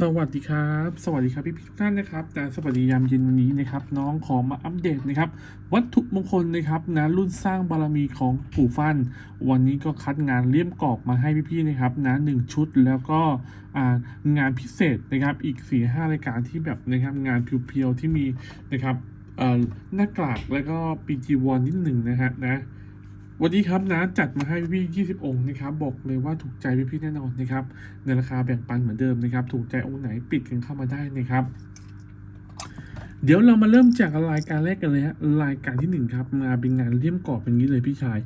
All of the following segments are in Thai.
สวัสดีครับ สวัสดีครับพี่พี่ๆทุกท่านนะครับแต่สวัสดียามเย็นวันนี้นะครับ น้องขอมาอัปเดตนะครับ วัตถุมงคลนะครับนะรุ่นสร้างบารมีของปู่ฟัน วันนี้ก็คัดงานเลี่ยมกรอบมาให้พี่ๆนะครับนะหนึ่งชุดแล้วก็งานพิเศษนะครับอีก4ี่ห้ารายการที่แบบนะครับงานเพียวๆที่มีนะครับหน้ากากแล้วก็ปีจีวอนนิดหนึ่งนะฮะนะ วันนี้ครับนะจัดมาให้พี่ๆ20องค์นะครับบอกเลยว่าถูกใจพี่ๆแน่นอนนะครับในราคาแบ่งปันเหมือนเดิมนะครับ ถูกใจองค์ไหนปิดกันเข้ามาได้นะครับ เดี๋ยวเรามาเริ่มจากรายการแรกกันเลยฮะรายการที่หนึ่งครับ มาเป็นงานเลี่ยมกรอบอย่างนี้เลยพี่ชาย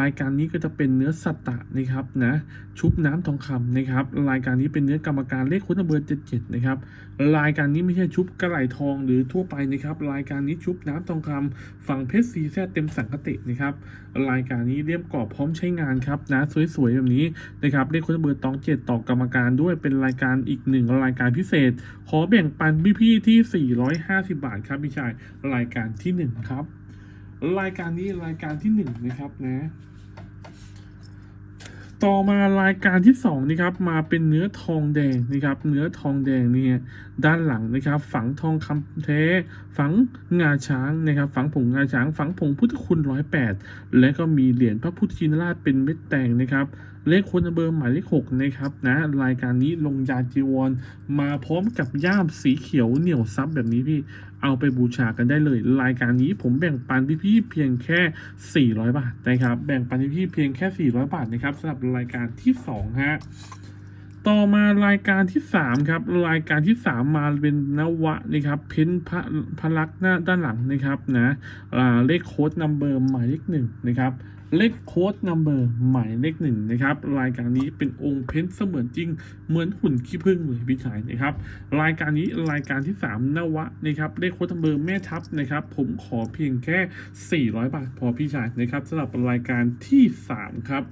รายการนี้ก็จะเป็นเนื้อสัตตะนะครับนะชุบน้ำทองคำนะครับรายการนี้เป็นเนื้อกรรมการเลขคุณเบอร์เจ็ดเจ็ดนะครับรายการนี้ไม่ใช่ชุบกระไหลทองหรือทั่วไปนะครับรายการนี้ชุบน้ำทองคำฝั่งเพชรซีแซดเต็มสังกตินะครับรายการนี้เรียบกรอบพร้อมใช้งานครับนะสวยๆแบบนี้นะครับเลขคุณเบอร์ตองเจ็ดต่อกรรมการด้วยเป็นรายการอีกหนึ่งรายการพิเศษ ขอแบ่งปันพี่ๆที่450บาทครับพี่ชายรายการที่หนึ่งครับ รายการนี้รายการที่หนึ่งนะครับนะ ต่อมารายการที่สองนะครับมาเป็นเนื้อทองแดงนะครับ เนื้อทองแดงเนี่ยด้านหลังนะครับ ฝังทองคำแท้ ฝังงาช้างนะครับ ฝังผงงาช้าง ฝังผงพุทธคุณร้อยแปดและก็มีเหรียญพระพุทธชินราชเป็นเม็ดแตงนะครับ เลขคนเบอร์หมายเลขหกนะครับนะรายการนี้ลงยาจีวรมาพร้อมกับย่ามสีเขียวเหนียวซับแบบนี้พี่เอาไปบูชากันได้เลย รายการนี้ผมแบ่งปันพี่ๆเพียงแค่ 400 บาทนะครับ แบ่งปันพี่ๆเพียงแค่ 400 บาทนะครับสำหรับรายการที่2ฮะต่อมารายการที่ 3 ครับ รายการที่ 3 มาเป็นนวะนะครับ เพ้นพระพระลักษณ์หน้าด้านหลังนะครับนะเลขโค้ดนัมเบอร์หมายเลขหนึ่งนะครับ เลขโค้ดนัมเบอร์หมายเลขหนึ่งนะครับ รายการนี้เป็นองค์เพ้นเสมือนจริง เหมือนหุ่นขี้ผึ้งเลยพี่ชายนะครับ รายการนี้รายการที่ 3นวะนะครับเลขโค้ดนัมเบอร์แม่ทัพนะครับ ผมขอเพียงแค่ 400 บาทพอพี่ชายนะครับสำหรับรายการที่ 3 ครับ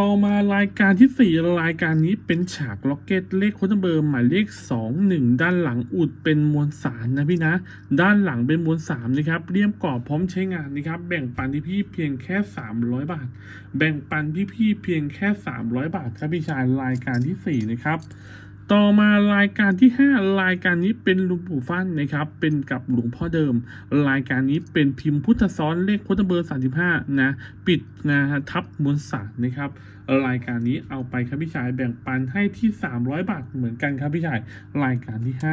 ต่อมารายการที่ 4 รายการนี้เป็นฉากล็อกเก็ตเลขโค้ดนัมเบอร์หมายเลข 2 1 ด้านหลังอุดเป็นมวลสารนะพี่นะ ด้านหลังเป็นมวลสารนะครับเรียมกรอบพร้อมใช้งานนะครับ แบ่งปันที่พี่เพียงแค่ 300 บาท แบ่งปันพี่พี่เพียงแค่ 300 บาทครับพี่ชายรายการที่ 4 นะครับ ต่อมารายการที่ 5 รายการนี้เป็นหลวงปู่ฟั่นนะครับ เป็นกับหลวงพ่อเดิม รายการนี้เป็นพิมพ์พุทธซ้อนเลขพุทธเบอร์ 35 นะ ปิดนะทับมวลสารนะครับ รายการนี้เอาไปครับพี่ชายแบ่งปันให้ที่ 300 บาทเหมือนกันครับพี่ชายรายการที่ 5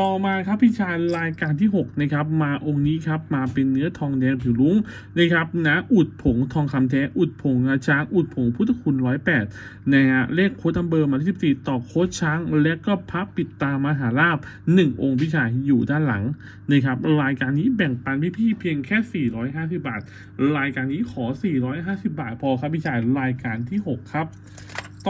ต่อมาครับพี่ชายรายการที่6นะครับมาองค์นี้ครับมาเป็นเนื้อทองแดงผิวลุ้งนะครับนะอุดผงทองคำแท้อุดผงงาช้างอุดผงพุทธคุณร้อยแปดนะฮะเลขโค้ดนัมเบอร์มาที่สิบสี่ต่อโค้ดช้าง และก็พระปิดตามหาลาบหนึ่งองค์พี่ชายอยู่ด้านหลังนะครับรายการนี้แบ่งปันพี่ๆเพียงแค่ 450 บาท รายการนี้ขอ 450 บาทพอครับพี่ชายรายการที่ 6 ครับ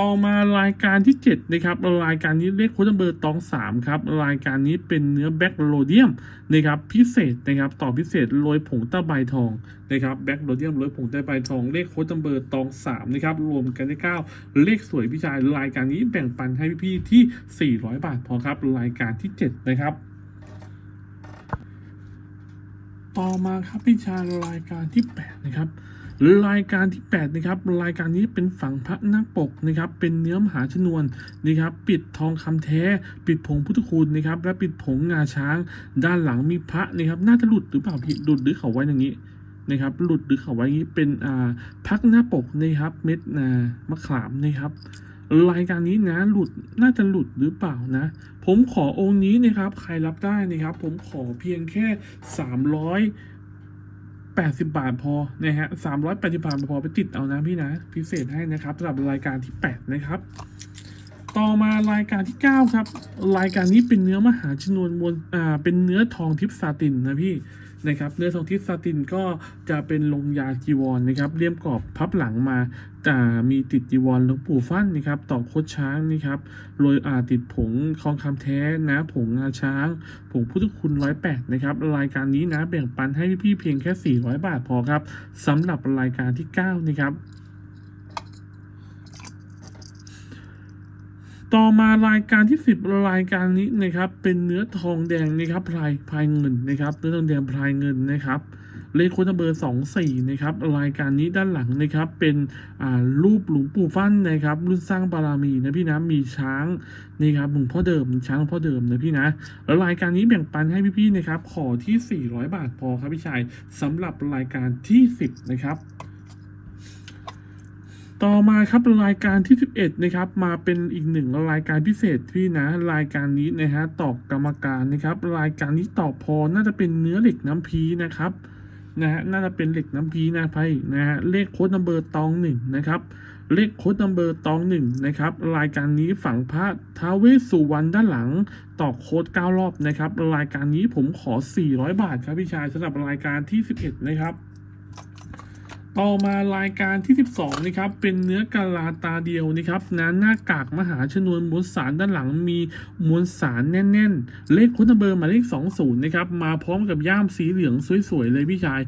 ต่อมารายการที่ 7 นะครับรายการนี้เลขโค้ดเบอร์ตอง 3 ครับ รายการนี้เป็นเนื้อแบ็กโรเดียมนะครับพิเศษนะครับต่อพิเศษโรยผงตะไบทองนะครับแบ็กโรเดียมโรยผงตะไบทองเลขโค้ดเบอร์ตอง3นะครับรวมกันได้9เลขสวยพี่ชายรายการนี้แบ่งปันให้พี่ๆที่ 400 บาทพอครับรายการที่ 7 นะครับต่อมาครับพี่ชายรายการที่ 8 นะครับ รายการที่8นะครับรายการนี้เป็นฝั่งพระนักปกนะครับเป็นเนื้อมหาชนวนนะครับปิดทองคำแท้ ปิดผงพุทธคุณนะครับและปิดผงงาช้าง ด้านหลังมีพระนะครับน่าจะหลุดหรือเปล่าพี่หลุดหรือเขาไว้อย่างนี้นะครับหลุดหรือเขาไว้อย่างนี้เป็นอ่าพักหน้าปกนะครับเม็ดอ่ามะขามนะครับรายการนี้นะหลุดน่าจะหลุดหรือเปล่านะ ผมขอองค์นี้นะครับใครรับได้นะครับ ผมขอเพียงแค่ 300 80บาทพอนะฮะ380บาทพอไปติดเอานะพี่นะ พิเศษให้นะครับสำหรับรายการที่8นะครับ ต่อมารายการที่ 9 ครับ รายการนี้เป็นเนื้อมหาชนวนมวลอ่าเป็นเนื้อทองทิพซาตินนะพี่นะครับเนื้อทองทิพซาตินก็จะเป็นลงยาจีวรนะครับเลี่ยมกรอบพับหลังมาแต่มีติดจีวรหลวงปู่ฟั่นนะครับต่อโคดช้างนะครับโรยอาติดผงทองคำแท้นะผงงาช้าง ผงพุทธคุณร้อยแปดนะครับรายการนี้นะแบ่งปันให้พี่ๆเพียงแค่ 400 บาทพอครับสำหรับรายการที่ 9 นะครับ ต่อมารายการที่ 10 รายการนี้นะครับ เป็นเนื้อทองแดงนะครับพลายพลายเงินนะครับ เนื้อทองแดงพลายเงินนะครับ เลขโค้ดนัมเบอร์สองสี่นะครับ รายการนี้ด้านหลังนะครับ เป็นอ่ารูปหลวงปู่ฟั่นนะครับ รุ่นสร้างบารมีนะพี่นะ มีช้างนี่ครับหลวงพ่อเดิม ช้างหลวงพ่อเดิมนะพี่นะ แล้วรายการนี้แบ่งปันให้พี่ๆนะครับ ขอที่ 400 บาทพอครับพี่ชายสำหรับรายการที่ 10 นะครับ ต่อมาครับรายการที่ 11 นะครับ มาเป็นอีกหนึ่งรายการพิเศษพี่นะ รายการนี้นะฮะตอกกรรมการนะครับ รายการนี้ตอกพอน่าจะเป็นเนื้อเหล็กน้ำพีนะครับนะฮะน่าจะเป็นเหล็กน้ำพีนะไพ่นะฮะเลขโค้ดนัมเบอร์ตองหนึ่งนะครับเลขโค้ดนัมเบอร์ตองหนึ่งนะครับรายการนี้ฝังพระท้าวเวสสุวรรณด้านหลังตอกโค้ด9รอบนะครับ รายการนี้ผมขอ 400 บาทครับพี่ชายสำหรับรายการที่ 11 นะครับ ต่อมารายการที่ 12นะครับเป็นเนื้อกะลาตาเดียวนะครับนะหน้ากากมหาชนวนมวลสารด้านหลังมีมวลสารแน่น ๆ เลขค้ดนัมเบอร์มาเลข 20นะครับมาพร้อมกับย่ามสีเหลืองสวยๆเลยพี่ชาย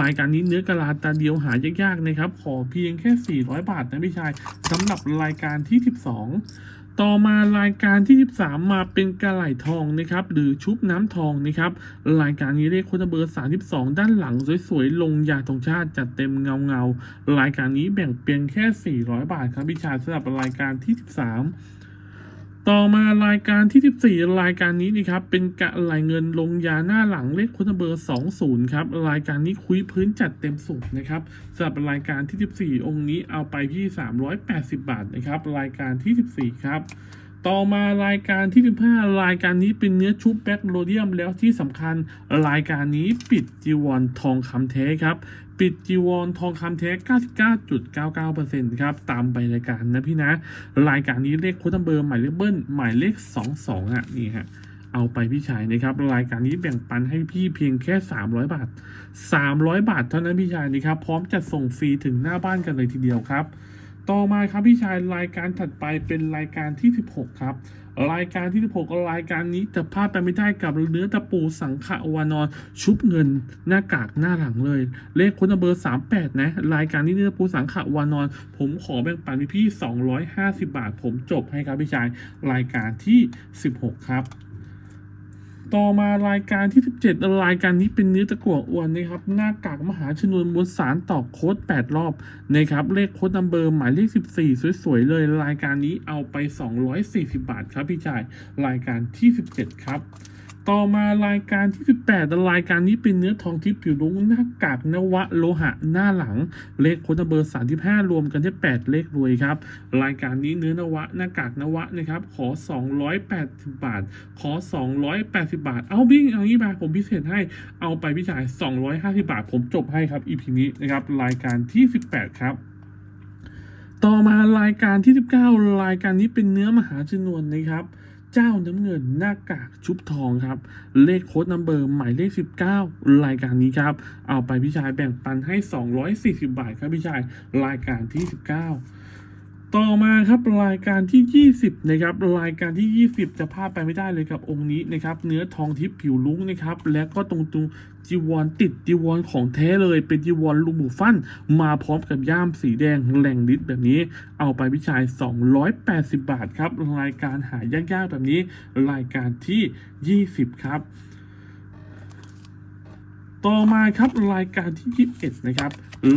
รายการนี้เนื้อกะลาตาเดียวหายากๆนะครับขอเพียงแค่ 400 บาทนะพี่ชายสำหรับรายการที่ 12ต่อมารายการที่ 13 มาเป็นกระไหล่ทองนะครับหรือชุบน้ำทองนะครับรายการนี้เลขโค้ดเบอร์ 32 ด้านหลังสวยๆลงยาธงชาติจัดเต็มเงาเงาๆรายการนี้แบ่งเพียงแค่ 400 บาทครับพี่ชายสำหรับรายการที่ 13 ต่อมารายการที่ 14 รายการนี้นี่ครับเป็นกะไหลเงินลงยาหน้าหลังเลขค้ดเบอร์ 20 ครับรายการนี้คุยพื้นจัดเต็มสูตรนะครับสำหรับรายการที่ 14 องค์นี้เอาไปที่ 380 บาทนะครับรายการที่ 14 ครับต่อมารายการที่ 15 รายการนี้เป็นเนื้อชุบแบ็คโรเดียมแล้วที่สำคัญรายการนี้ปิดจีวรทองคำแท้ครับ ปิดจีวอนทองคำแท้ 99.99%ครับ ตามไปรายการนะพี่นะ รายการนี้เลขโค้ดตัมเบอร์หมายเลขเบิ้ลหมายเลข 22อะนี่ฮะเอาไปพี่ชายนะครับ รายการนี้แบ่งปันให้พี่เพียงแค่ 300 บาท 300 บาทเท่านั้นพี่ชายนะครับ พร้อมจัดส่งฟรีถึงหน้าบ้านกันเลยทีเดียวครับ ต่อมาครับพี่ชายรายการถัดไปเป็นรายการที่ 16 ครับ รายการที่ 16 รายการนี้จะพลาดไปไม่ได้กับเนื้อตะปูสังขวานอนชุบเงินหน้ากากหน้าหลังเลย เลขคนเบอร์ 38 นะ รายการนี้เนื้อตะปูสังขวานอนผมขอแบ่งปันพี่ 250 บาท ผมจบให้ครับพี่ชายรายการที่ 16 ครับ ต่อมารายการที่ 17 รายการนี้เป็นเนื้อตะกั่วอ้วนนะครับ หน้ากากมหาชนวนมวลสารต่อโค้ด 8 รอบนะครับ เลขโค้ดนัมเบอร์หมายเลข 14 สวยๆ เลย รายการนี้เอาไป 240 บาทครับพี่ชาย รายการที่ 17 ครับ ต่อมารายการที่ 18 รายการนี้เป็นเนื้อทองทิพย์ผิวรุ้งหน้ากากนวะโลหะหน้าหลัง เลขโค้ดนัมเบอร์ 35 รวมกันได้8เลขรวยครับ รายการนี้เนื้อนวะหน้ากากนวะนะครับ ขอ 280 บาท ขอ 280 บาท เอาบิ้งเอางี้มาผมพิเศษให้ เอาไปพี่ชาย 250 บาท ผมจบให้ครับ EP นี้นะครับ รายการที่ 18 ครับต่อมารายการที่ 19 รายการนี้เป็นเนื้อมหาชนวนนะครับ เจ้าน้ำเงินหน้ากากชุบทองครับ เลขโค้ดนัมเบอร์หมายเลข 19 รายการนี้ครับ เอาไปพี่ชายแบ่งปันให้ 240 บาทครับพี่ชายรายการที่ 19 ต่อมาครับรายการที่ 20นะครับรายการที่ 20 จะพลาดไปไม่ได้เลยกับองค์นี้นะครับเนื้อทองทิพย์ผิวลุ้งนะครับและก็ตรงตรงจีวรติดจีวรของแท้เลยเป็นจีวรลูกหมูฟันมาพร้อมกับย่ามสีแดงแหล่งฤทธิ์แบบนี้ เอาไปพี่ชาย 280 บาทครับรายการหายากๆแบบนี้รายการที่ 20 ครับ ต่อมาครับรายการที่ 21 นะครับ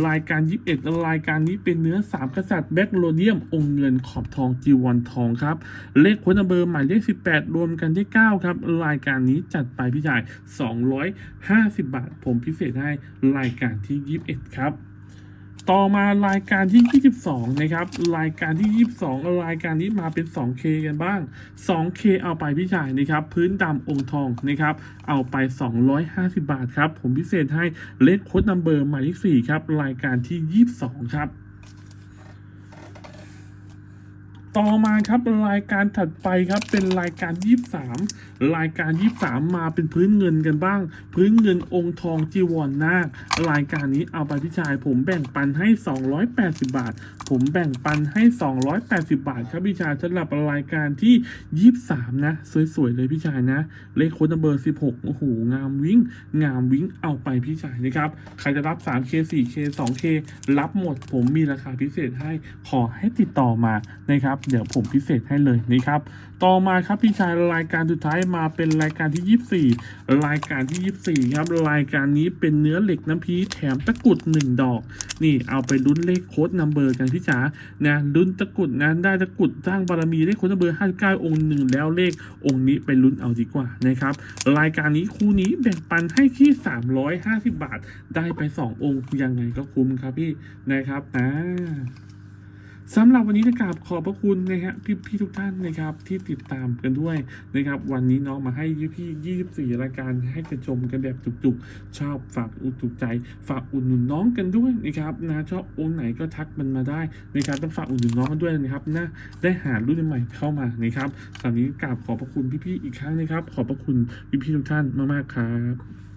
รายการ 21 รายการนี้เป็นเนื้อ 3 กษัตริย์แบ็กโลเดียม องค์เงินขอบทองจีวรทองครับ เลขคนเบอร์หมายเลข 18 รวมกันได้ 9 ครับ รายการนี้จัดไปพี่ชาย 250 บาท ผมพิเศษให้รายการที่ 21 ครับ ต่อมารายการที่ 22 นะครับ รายการที่ 22 รายการนี้มาเป็น 2K กันบ้าง 2K เอาไปพี่ชายนะครับ พื้นดำองค์ทองนะครับ เอาไป 250 บาทครับ ผมพิเศษให้เลขโค้ดนัมเบอร์หมายเลข4ครับ รายการที่ 22 ครับต่อมาครับรายการถัดไปครับเป็นรายการ 23 รายการ 23 มาเป็นพื้นเงินกันบ้าง พื้นเงินองค์ทองจีวรนาค รายการนี้เอาไปพี่ชาย ผมแบ่งปันให้ 280 บาท ผมแบ่งปันให้ 280 บาท ครับพี่ชายสำหรับรายการที่ 23 นะ สวยๆ เลยพี่ชายนะ เลขโค้ดนัมเบอร์ 16 โอ้โห งามวิ่ง งามวิ่ง เอาไปพี่ชายนะครับ ใครจะรับ 3K 4K 2K รับหมด ผมมีราคาพิเศษให้ ขอให้ติดต่อมา นะครับ เดี๋ยวผมพิเศษให้เลยนะครับ ต่อมาครับพี่ชายรายการสุดท้ายมาเป็นรายการที่ 24 รายการที่ 24 ครับ รายการนี้เป็นเนื้อเหล็กน้ำพีแถมตะกุด 1 ดอก นี่เอาไปลุ้นเลขโค้ดนัมเบอร์กันพี่จ๋านะลุ้นตะกุดนะได้ตะกุดสร้างบารมีเลขโค้ดนัมเบอร์ 59 องค์หนึ่งแล้วเลของค์นี้ไปลุ้นเอาดีกว่านะครับรายการนี้คู่นี้แบ่งปันให้ที่ 350 บาท ได้ไป 2 องค์ยังไงก็คุ้มครับพี่นะครับอ่า สำหรับวันนี้นะครับขอบพระคุณนะฮะพี่พี่ทุกท่านนะครับที่ติดตามกันด้วยนะครับวันนี้น้องมาให้พี่24รายการให้กันชมกันแบบจุกๆ ชอบฝากอุดถูกใจ ฝากอุดหนุนน้องกันด้วยนะครับนะชอบองค์ไหนก็ทักมันมาได้นะครับต้องฝากอุดหนุนน้องกันด้วยนะครับนะได้หารุ่นใหม่เข้ามานะครับตอนนี้กราบขอบพระคุณพี่ๆอีกครั้งนะครับ ขอบพระคุณพี่ๆทุกท่านมากๆครับ